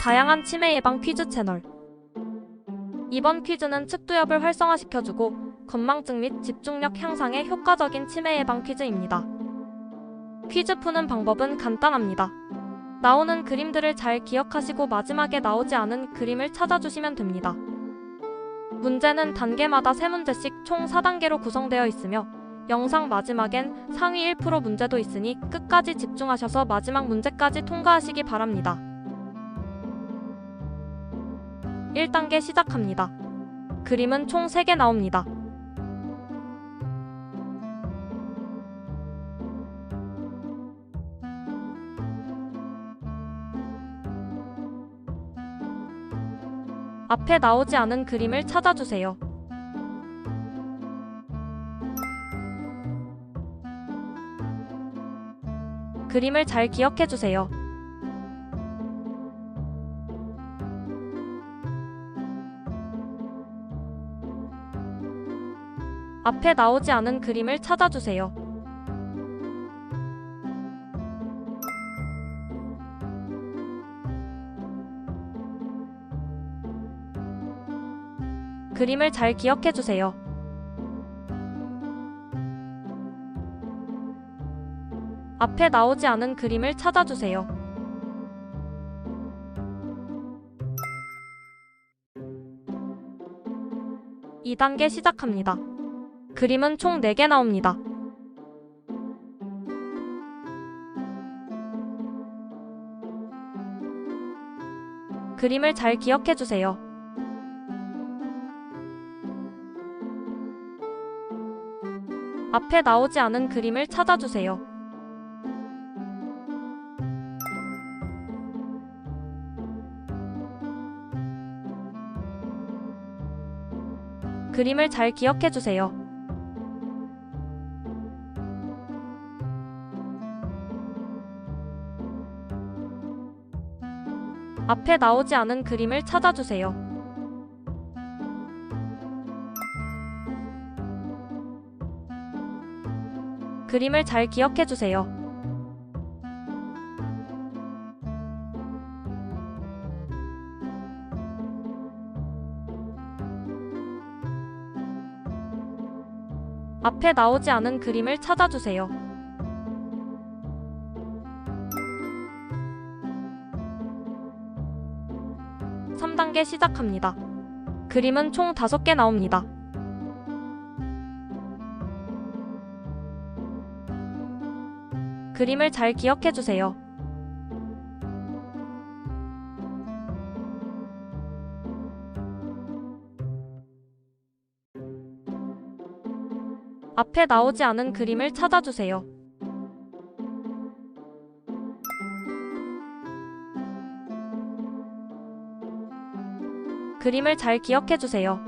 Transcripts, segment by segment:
다양한 치매 예방 퀴즈 채널. 이번 퀴즈는 측두엽을 활성화시켜주고 건망증 및 집중력 향상에 효과적인 치매 예방 퀴즈입니다. 퀴즈 푸는 방법은 간단합니다. 나오는 그림들을 잘 기억하시고 마지막에 나오지 않은 그림을 찾아주시면 됩니다. 문제는 단계마다 3문제씩 총 4단계로 구성되어 있으며 영상 마지막엔 상위 1% 문제도 있으니 끝까지 집중하셔서 마지막 문제까지 통과하시기 바랍니다. 1단계 시작합니다. 그림은 총 3개 나옵니다. 앞에 나오지 않은 그림을 찾아주세요. 그림을 잘 기억해 주세요. 앞에 나오지 않은 그림을 찾아주세요. 그림을 잘 기억해 주세요. 앞에 나오지 않은 그림을 찾아주세요. 이단계 시작합니다. 그림은 총 4개 나옵니다. 그림을 잘 기억해 주세요. 앞에 나오지 않은 그림을 찾아주세요. 그림을 잘 기억해 주세요. 앞에 나오지 않은 그림을 찾아주세요. 그림을 잘 기억해 주세요. 앞에 나오지 않은 그림을 찾아주세요. 삼단계 시작합니다. 그림은 총 5개 나옵니다. 그림을 잘 기억해 주세요. 앞에 나오지 않은 그림을 찾아주세요. 그림을 잘 기억해 주세요.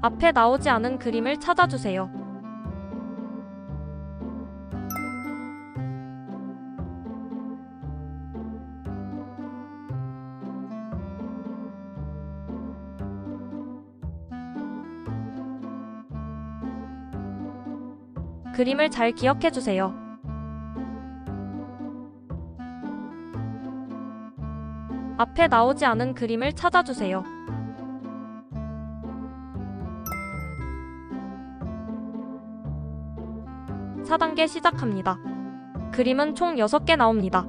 앞에 나오지 않은 그림을 찾아주세요. 그림을 잘 기억해 주세요. 앞에 나오지 않은 그림을 찾아주세요. 사단계 시작합니다. 그림은 총 6개 나옵니다.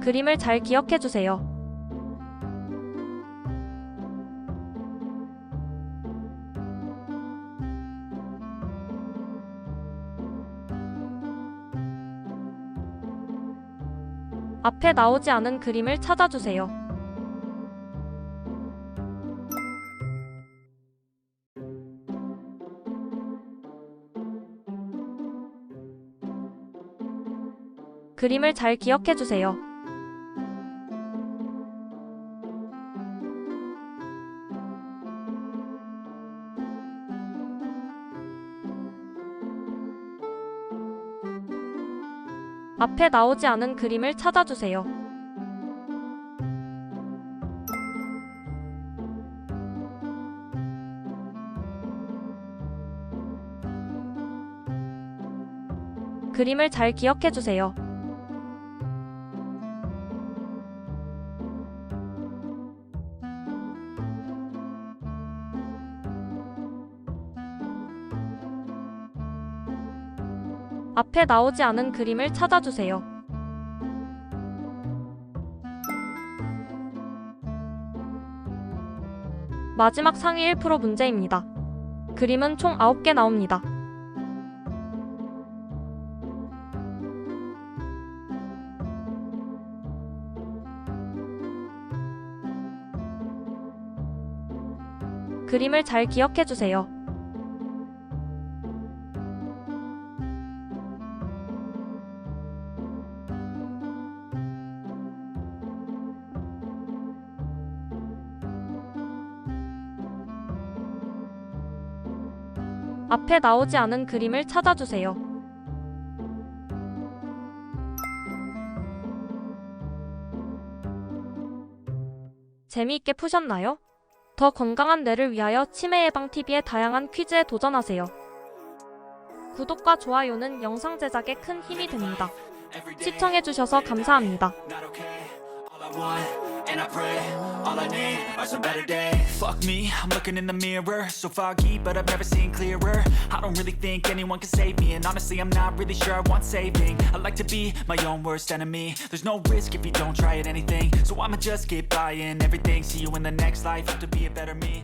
그림을 잘 기억해 주세요. 앞에 나오지 않은 그림을 찾아주세요. 그림을 잘 기억해 주세요. 앞에 나오지 않은 그림을 찾아주세요. 그림을 잘 기억해 주세요. 앞에 나오지 않은 그림을 찾아주세요. 마지막 상위 1% 문제입니다. 그림은 총 9개 나옵니다. 그림을 잘 기억해 주세요. 앞에 나오지 않은 그림을 찾아주세요. 재미있게 푸셨나요? 더 건강한 뇌를 위하여 치매 예방 TV의 다양한 퀴즈에 도전하세요. 구독과 좋아요는 영상 제작에 큰 힘이 됩니다. 시청해주셔서 감사합니다. And I pray, all I need better. Fuck me, I'm looking in the mirror, so foggy, but I've never seen clearer. I don't really think anyone can save me, and honestly, I'm not really sure I want saving. I like to be my own worst enemy. There's no risk if you don't try at anything, so I'ma just keep buying everything. See you in the next life, have to be a better me.